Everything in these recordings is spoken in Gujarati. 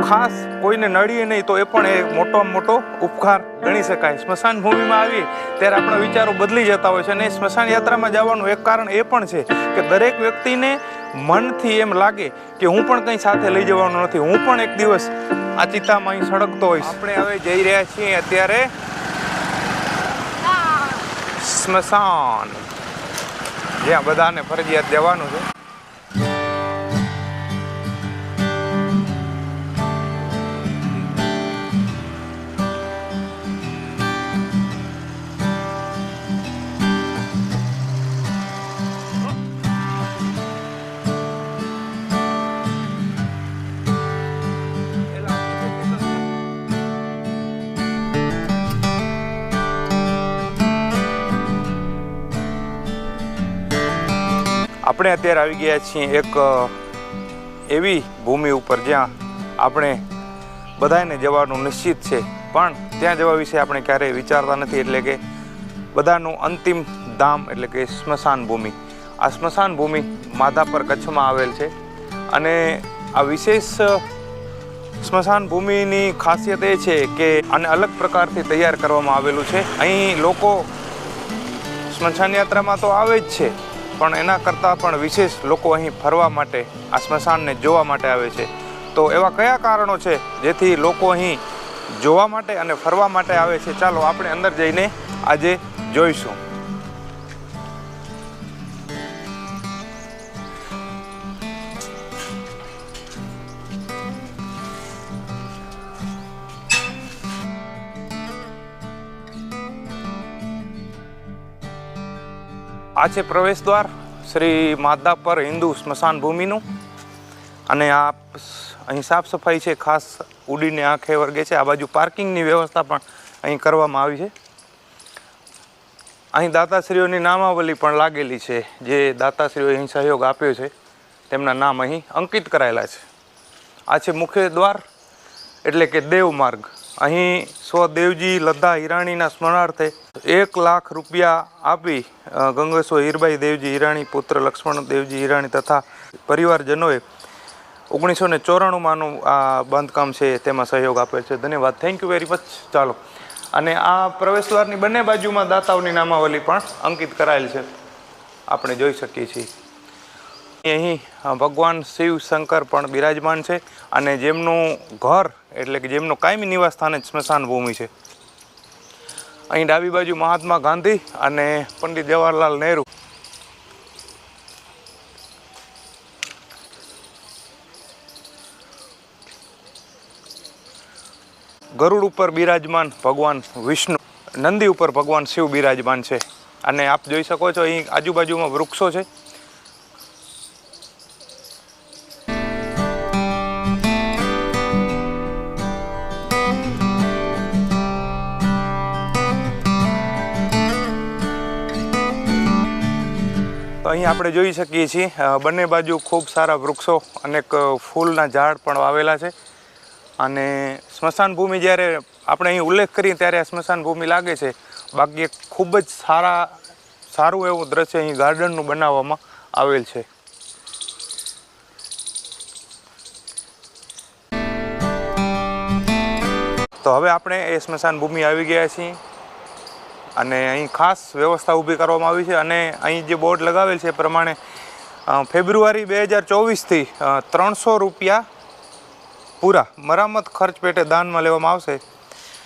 ખાસ કોઈને નડીએ નહીં તો એ પણ એ મોટોમાં મોટો ઉપકાર ગણી શકાય. સ્મશાન ભૂમિમાં આવીએ ત્યારે આપણા વિચારો બદલી જતા હોય છે અને સ્મશાન યાત્રામાં જવાનું એક કારણ એ પણ છે કે દરેક વ્યક્તિને મનથી એમ લાગે કે હું પણ કંઈ સાથે લઈ જવાનું નથી. હું પણ એક દિવસ આ ચિત્તામાં અહીં સળગતો હોઈશ. આપણે હવે જઈ રહ્યા છીએ અત્યારે સ્મશાન. જ્યાં બધાને ફરજિયાત જવાનું છે. આપણે અત્યારે આવી ગયા છીએ એક એવી ભૂમિ ઉપર જ્યાં આપણે બધાને જવાનું નિશ્ચિત છે. પણ ત્યાં જવા વિશે આપણે ક્યારેય વિચારતા નથી, એટલે કે બધાનું અંતિમ ધામ, એટલે કે સ્મશાન ભૂમિ. આ સ્મશાન ભૂમિ માધાપર કચ્છમાં આવેલ છે. અને આ વિશેષ સ્મશાન ભૂમિની ખાસિયત એ છે કે આને અલગ પ્રકારથી તૈયાર કરવામાં આવેલું છે. અહીં લોકો સ્મશાન યાત્રામાં તો આવે જ છે. પણ એના કરતાં પણ વિશેષ લોકો અહીં ફરવા માટે, આ સ્મશાનને જોવા માટે આવે છે. તો એવા કયા કારણો છે જેથી લોકો અહીં જોવા માટે અને ફરવા માટે આવે છે? ચાલો આપણે અંદર જઈને આજે જોઈશું. આ છે પ્રવેશ દ્વાર શ્રી માધાપર હિન્દુ સ્મશાન ભૂમિનું. અને આ અહીં સાફ સફાઈ છે, ખાસ ઉડીને આંખે વર્ગે છે. આ બાજુ પાર્કિંગની વ્યવસ્થા પણ અહીં કરવામાં આવી છે. અહીં દાતાશ્રીઓની નામાવલી પણ લાગેલી છે, જે દાતાશ્રીઓએ અહીં સહયોગ આપ્યો છે. તેમના નામ અહીં અંકિત કરાયેલા છે. આ છે મુખ્ય દ્વાર, એટલે કે દેવ માર્ગ. અહીં સ્વદેવજી લદ્દા હિરાણીના સ્મરણાર્થે એક લાખ રૂપિયા આપી ગંગેશ્વર હીરબાઈ દેવજી હિરાણી, પુત્ર લક્ષ્મણ દેવજી હિરાણી તથા પરિવારજનોએ ઓગણીસો ને ચોરાણુંમાંનું આ બાંધકામ છે તેમાં સહયોગ આપેલ છે. ધન્યવાદ. થેન્ક યુ વેરી મચ ચાલો. અને આ પ્રવેશદ્વારની બંને બાજુમાં દાતાઓની નામાવલી પણ અંકિત કરાયેલ છે. આપણે જોઈ શકીએ છીએ. અહીં ભગવાન શિવ શંકર પણ બિરાજમાન છે અને જેમનું ઘર એટલે કે જેમનું કાયમી નિવાસ સ્થાન જ સ્મશાન ભૂમિ છે. અહીં ડાબી બાજુ મહાત્મા ગાંધી અને પંડિત જવાહરલાલ નહેરુ. ગરુડ ઉપર બિરાજમાન ભગવાન વિષ્ણુ, નંદી ઉપર ભગવાન શિવ બિરાજમાન છે. અને આપ જોઈ શકો છો અહીં આજુબાજુમાં વૃક્ષો છે. અહીં આપણે જોઈ શકીએ છીએ બંને બાજુ ખૂબ સારા વૃક્ષો, અનેક ફૂલના ઝાડ પણ વાવેલા છે. અને સ્મશાન ભૂમિ જ્યારે આપણે અહીં ઉલ્લેખ કરીએ ત્યારે સ્મશાન ભૂમિ લાગે છે. બાકી એક ખૂબ જ સારા, સારું એવું દ્રશ્ય અહીં ગાર્ડનનું બનાવવામાં આવેલ છે. તો હવે આપણે એ સ્મશાન ભૂમિ આવી ગયા છીએ. અને અહીં ખાસ વ્યવસ્થા ઊભી કરવામાં આવી છે અને અહીં જે બોર્ડ લગાવેલ છે એ પ્રમાણે ફેબ્રુઆરી બે હજાર ચોવીસથી ત્રણસો રૂપિયા પૂરા મરામત ખર્ચ પેટે દાનમાં લેવામાં આવશે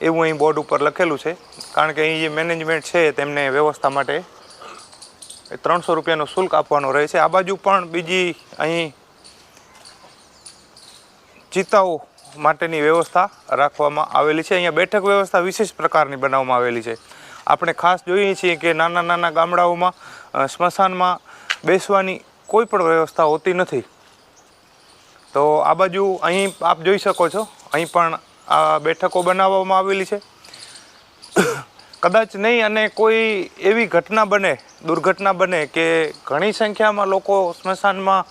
એવું અહીં બોર્ડ ઉપર લખેલું છે. કારણ કે અહીં જે મેનેજમેન્ટ છે તેમને વ્યવસ્થા માટે ત્રણસો રૂપિયાનો શુલ્ક આપવાનો રહે છે. આ બાજુ પણ બીજી અહીં ચિતાઓ માટેની વ્યવસ્થા રાખવામાં આવેલી છે. અહીંયા બેઠક વ્યવસ્થા વિશેષ પ્રકારની બનાવવામાં આવેલી છે. આપણે ખાસ જોઈએ છીએ કે નાના નાના ગામડાઓમાં સ્મશાનમાં બેસવાની કોઈ પણ વ્યવસ્થા હોતી નથી. તો આ બાજુ અહીં આપ જોઈ શકો છો, અહીં પણ આ બેઠકો બનાવવામાં આવેલી છે. કદાચ નહીં અને કોઈ એવી ઘટના બને, દુર્ઘટના બને કે ઘણી સંખ્યામાં લોકો સ્મશાનમાં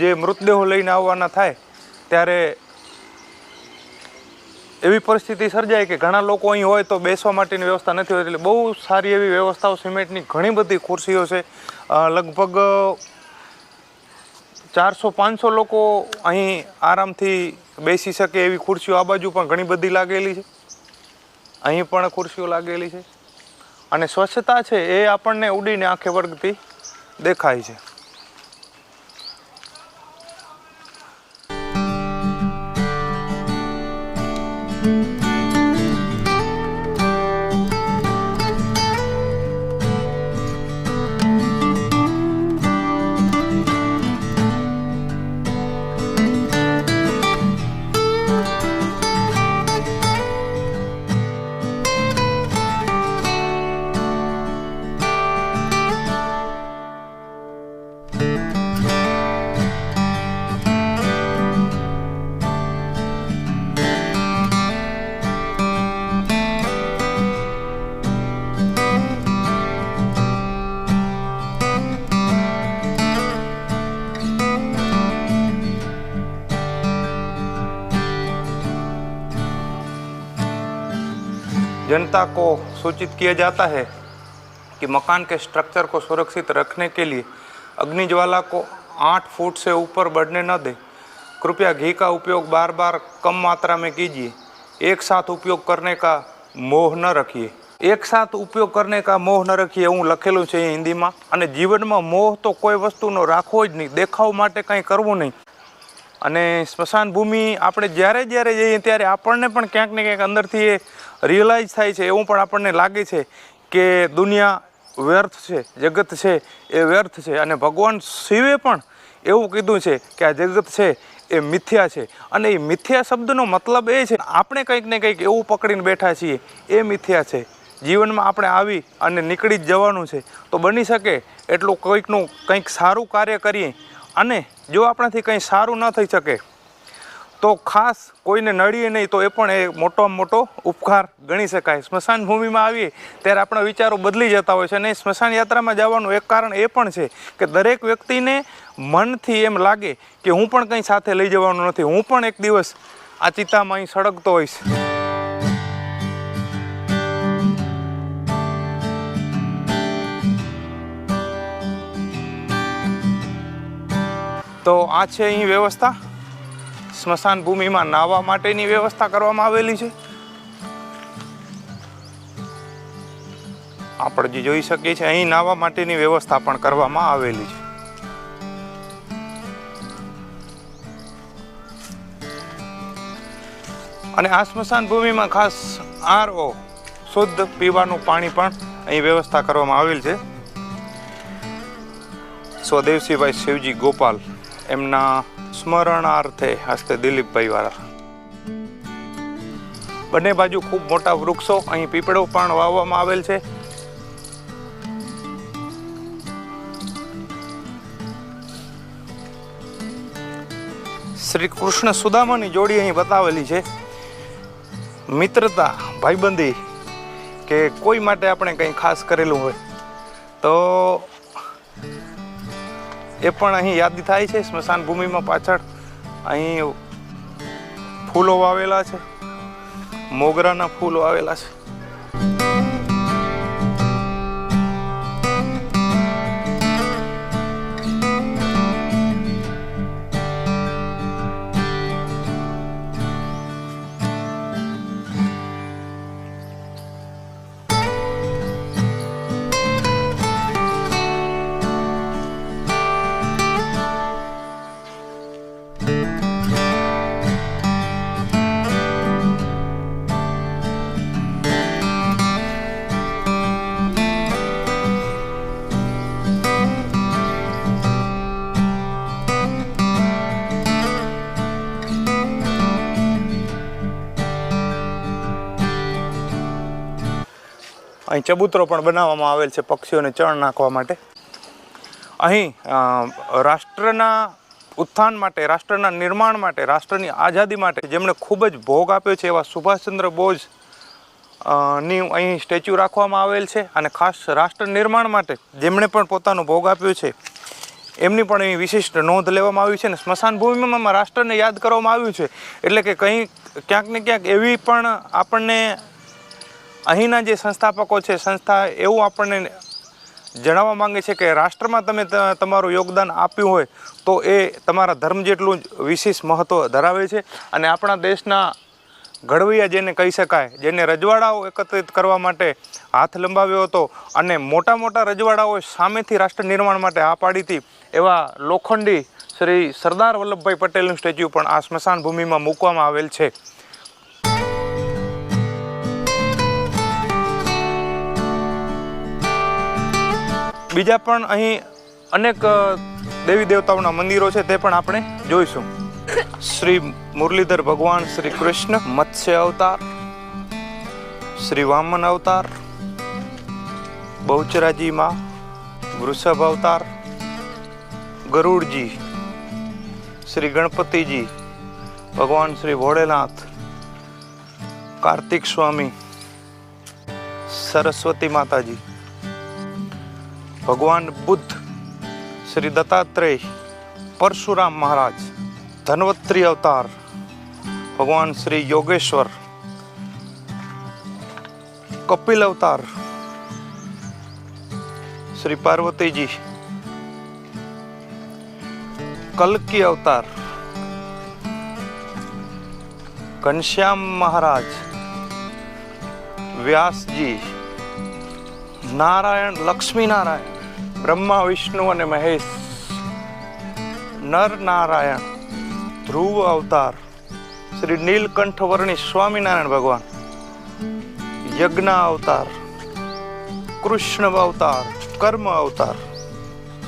જે મૃતદેહો લઈને આવવાના થાય, ત્યારે એવી પરિસ્થિતિ સર્જાય કે ઘણા લોકો અહીં હોય તો બેસવા માટેની વ્યવસ્થા નથી હોતી. એટલે બહુ સારી એવી વ્યવસ્થાઓ સિમેન્ટની ઘણી બધી ખુરશીઓ છે. લગભગ ચારસો, પાંચસો લોકો અહીં આરામથી બેસી શકે એવી ખુરશીઓ આ બાજુ પણ ઘણી બધી લાગેલી છે. અહીં પણ ખુરશીઓ લાગેલી છે. અને સ્વચ્છતા છે એ આપણને ઉડીને આંખે વર્ગતી દેખાય છે. जनता को सूचित किया जाता है कि मकान के स्ट्रक्चर को सुरक्षित रखने के लिए अग्नि ज्वाला को आठ फुट से ऊपर बढ़ने न दें कृपया घी का उपयोग बार बार कम मात्रा में कीजिए एक साथ उपयोग करने का મોહ ન રખીએ એક સાથ ઉપયોગ કરને કા મોહ ન રખીએ એવું લખેલું છે અહીં હિન્દીમાં અને જીવનમાં મોહ તો કોઈ વસ્તુનો રાખવો જ નહીં દેખાવ માટે કંઈ કરવું નહીં અને સ્મશાન ભૂમિ આપણે જ્યારે જ્યારે જઈએ ત્યારે આપણને પણ ક્યાંક ને ક્યાંક અંદરથી એ રિયલાઇઝ થાય છે. એવું પણ આપણને લાગે છે કે દુનિયા વ્યર્થ છે, જગત છે, એ વ્યર્થ છે. અને ભગવાન શિવે પણ એવું કીધું છે કે આ જગત છે, એ મિથ્યા છે. અને એ મિથ્યા શબ્દનો મતલબ એ છે, આપણે કંઈક ને કંઈક એવું પકડીને બેઠા છીએ, એ મિથ્યા છે. જીવનમાં આપણે આવી અને નીકળી જ જવાનું છે. તો બની શકે એટલું કંઈકનું કંઈક સારું કાર્ય કરીએ અને જો આપણાથી કંઈ સારું ન થઈ શકે, તો ખાસ કોઈને નડીએ નહીં, તો એ પણ એ મોટોમાં મોટો ઉપકાર ગણી શકાય. સ્મશાન ભૂમિમાં આવીએ, ત્યારે આપણા વિચારો બદલી જતા હોય છે અને સ્મશાન યાત્રામાં જવાનું એક કારણ એ પણ છે કે દરેક વ્યક્તિને મનથી એમ લાગે કે હું પણ કંઈ સાથે લઈ જવાનું નથી. હું પણ એક દિવસ આ ચિત્તામાં અહીં સળગતો હોઈશ. તો આ છે અહીં વ્યવસ્થા. સ્મશાન ભૂમિમાં નાહવા માટેની વ્યવસ્થા કરવામાં આવેલી છે. આપણે જે જોઈ શકીએ છીએ, અહીં નાહવા માટેની વ્યવસ્થા પણ કરવામાં આવેલી છે. અને આ સ્મશાન ભૂમિમાં ખાસ આરઓ, શુદ્ધ પીવાનું પાણી પણ અહીં વ્યવસ્થા કરવામાં આવેલ છે. સ્વદેવસીભાઈ શિવજી ગોપાલ એમના સ્મરણાર્થે હસ્તે દિલીપભાઈ વાળા. બંને બાજુ ખૂબ મોટા વૃક્ષો અહીં પીપળો પણ વાવવામાં આવેલ છે. શ્રી કૃષ્ણ સુદામાની જોડી અહીં બતાવેલી છે. મિત્રતા, ભાઈબંધી કે કોઈ માટે આપણે કંઈ ખાસ કરેલું હોય. તો એ પણ અહીં યાદ થાય છે, સ્મશાન ભૂમિમાં પાછળ અહીં ફૂલો વાવેલા છે, મોગરાના ફૂલો આવેલા છે. અહીં ચબૂતરો પણ બનાવવામાં આવેલ છે પક્ષીઓને ચણ નાખવા માટે. અહીં રાષ્ટ્રના ઉત્થાન માટે, રાષ્ટ્રના નિર્માણ માટે, રાષ્ટ્રની આઝાદી માટે જેમણે ખૂબ જ ભોગ આપ્યો છે એવા સુભાષચંદ્ર બોઝની અહીં સ્ટેચ્યુ રાખવામાં આવેલ છે અને ખાસ રાષ્ટ્ર નિર્માણ માટે જેમણે પણ પોતાનો ભોગ આપ્યો છે, એમની પણ અહીં વિશિષ્ટ નોંધ લેવામાં આવી છે અને સ્મશાન ભૂમિમાં રાષ્ટ્રને યાદ કરવામાં આવ્યું છે. એટલે કે કંઈ ક્યાંક ને ક્યાંક એવી પણ આપણને અહીંના જે સંસ્થાપકો છે, સંસ્થા એવું આપણને જણાવવા માંગે છે કે રાષ્ટ્રમાં તમે તમારું યોગદાન આપ્યું હોય તો એ તમારા ધર્મ જેટલું જ વિશેષ મહત્ત્વ ધરાવે છે અને આપણા દેશના ઘડવૈયા જેને કહી શકાય, જેને રજવાડાઓ એકત્રિત કરવા માટે હાથ લંબાવ્યો હતો અને મોટા મોટા રજવાડાઓએ સામેથી રાષ્ટ્ર નિર્માણ માટે આ પાડી હતી, એવા લોખંડી શ્રી સરદાર વલ્લભભાઈ પટેલનું સ્ટેચ્યુ પણ આ સ્મશાન ભૂમિમાં મૂકવામાં આવેલ છે. બીજા પણ અહીં અનેક દેવી દેવતાઓના મંદિરો છે તે પણ આપણે જોઈશું. શ્રી મુરલીધર ભગવાન શ્રી કૃષ્ણ, મત્સ્ય અવતાર, શ્રી વામન અવતાર, બહુચરાજી માં વૃષભ અવતાર, ગરુડજી, શ્રી ગણપતિજી, ભગવાન શ્રી ભોળેનાથ, કાર્તિક સ્વામી, સરસ્વતી માતાજી. ભગવાન બુદ્ધ શ્રી દત્તાત્રેય પરશુરામ મહારાજ, ધનવત્રી અવતાર, ભગવાન શ્રી યોગેશ્વર, કપિલ અવતાર, શ્રી પાર્વતીજી, કલ્કી અવતાર, ઘનશ્યામ મહારાજ, વ્યાસજી, નારાયણ લક્ષ્મી નારાયણ બ્રહ્મા વિષ્ણુ અને મહેશ નર નારાયણ ધ્રુવ અવતાર શ્રી નીલકંઠ વર્ણી સ્વામિનારાયણ ભગવાન યજ્ઞ અવતાર કૃષ્ણ અવતાર કર્મ અવતાર.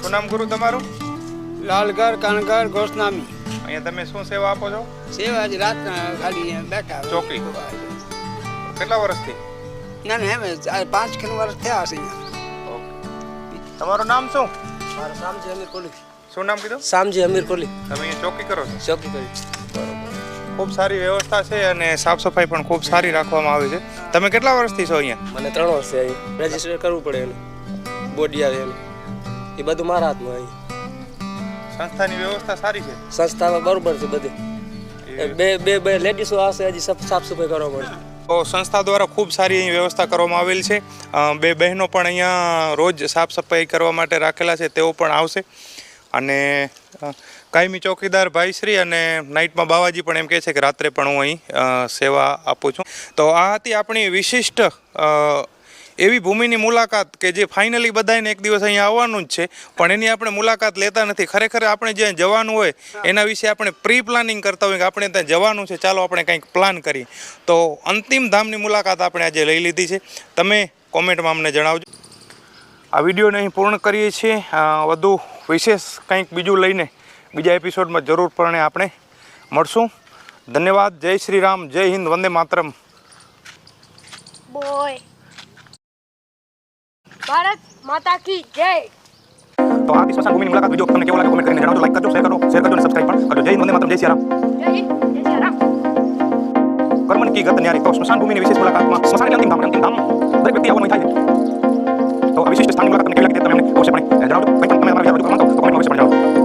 શું નામ ગુરુ તમારું? લાલગર કાનગર ગોસ્વામી અહીંયા તમે શું સેવા આપો છો? સેવા આજ રાતના ખાલી બેઠા. ચોકડી. કેટલા વર્ષથી? ના ના જ. પાંચ ખન વર્ષ થયા હશે અહીંયા. તમારું નામ શું? મારું શામજી અમીર કોલી. શું નામ કીધું? શામજી અમીર કોલી. તમે અહીંયા ચોકી કરો છો? ચોકી કરી. ખૂબ સારી વ્યવસ્થા છે અને સાફ સફાઈ પણ ખૂબ સારી રાખવામાં આવે છે. તમે કેટલા વર્ષથી છો અહીંયા? મને ત્રણ વર્ષથી અહીં. રજિસ્ટર કરવું પડે એને. બોડી આવે એને. એ બધું મારા હાથમાં અહીં સંસ્થાની વ્યવસ્થા સારી છે? સંસ્થામાં બરોબર છે બધી. બે બે બે લેડીસો આવશે હજી સફ- સાફ સફાઈ કરવા પડે તો સંસ્થા દ્વારા ખૂબ સારી અહીં વ્યવસ્થા કરવામાં આવેલ છે. બે બહેનો પણ અહીંયા રોજ સાફ સફાઈ કરવા માટે રાખેલા છે, તેઓ પણ આવશે. અને કાયમી ચોકીદાર ભાઈશ્રી અને નાઇટમાં બાવાજી પણ એમ કહે છે કે રાત્રે પણ હું અહીં સેવા આપું છું. તો આ હતી આપણી વિશિષ્ટ એવી ભૂમિની મુલાકાત કે જે ફાઇનલી બધાને એક દિવસ અહીંયા આવવાનું જ છે. પણ એની આપણે મુલાકાત લેતા નથી. ખરેખર આપણે જ્યાં જવાનું હોય, એના વિશે આપણે પ્રી પ્લાનિંગ કરતા હોય કે આપણે ત્યાં જવાનું છે, ચાલો આપણે કંઈક પ્લાન કરીએ. તો અંતિમ ધામની મુલાકાત આપણે આજે લઈ લીધી છે. તમે કોમેન્ટમાં અમને જણાવજો. આ વિડીયોને અહીં પૂર્ણ કરીએ છીએ. વધુ વિશેષ કંઈક બીજું લઈને બીજા એપિસોડમાં જરૂરપણે આપણે મળશું. ધન્યવાદ. જય શ્રી રામ. જય હિન્દ. વંદે માતરમ. બોય ભારત માતા કી જય. તો આ સ્મશાન ભૂમિની મુલાકાત વીડિયો તમને કેવો લાગે કોમેન્ટ કરીને જણાવજો. લાઈક કરજો શેર કરજો શેર કરજો અને સબસ્ક્રાઇબ પણ કરજો. જય વંદે માતરમ. જય સિયારામ. જય જય સિયારામ. રામ કર્મન કી ગત ન્યારી. તો સ્મશાન ભૂમિની વિશેષ મુલાકાતમાં સ્મશાન અંતિમ ધામ અંતિમ ધામ. દરેક વ્યક્તિ આવવાનું થાય. છે તો આ વિશિષ્ટ સ્થાનની મુલાકાત તમને કેવી લાગી તે તમે અવશ્ય પણ જણાવજો. કંઈ તમે અમારા વિચાર રજૂ કરવા માંગો તો કોમેન્ટમાં અવશ્યપણે જણાવજો.